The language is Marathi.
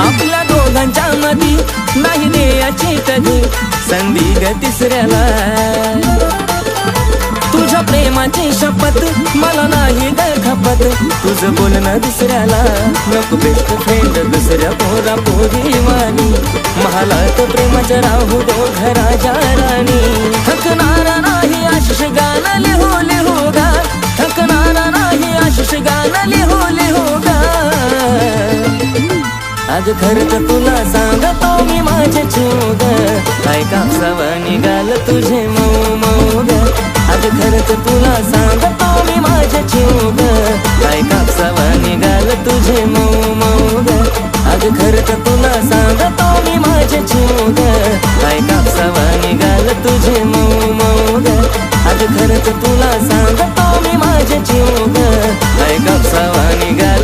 आपल्या दोघांच्या मधी नाही देयाची कधी संधी ग तिसऱ्याला. तुझ्या प्रेमाची शपथ मला नाही ग खपत. तुझं बोलणं दुसऱ्याला. नको बेस्ट फ्रेंड दुसऱ्या पोरा पोरी वाणी. महालात प्रेमाच्या राहू दो घराच्या राणी. आज खर्च तुला सांगतो मी माझे चोग काय कापसावा निघाल तुझे मऊ मऊग ग आज तुला सांगतो मी माझे चोग काय कापसावा निघाल तुझे मऊ मऊग ग आज तुला सांगतो मी माझे चोग काय कापसावा निघाल तुझे मऊ मऊग ग आज खर्च तुला सांगतो मी माझे चोग काय कापसावा निघाल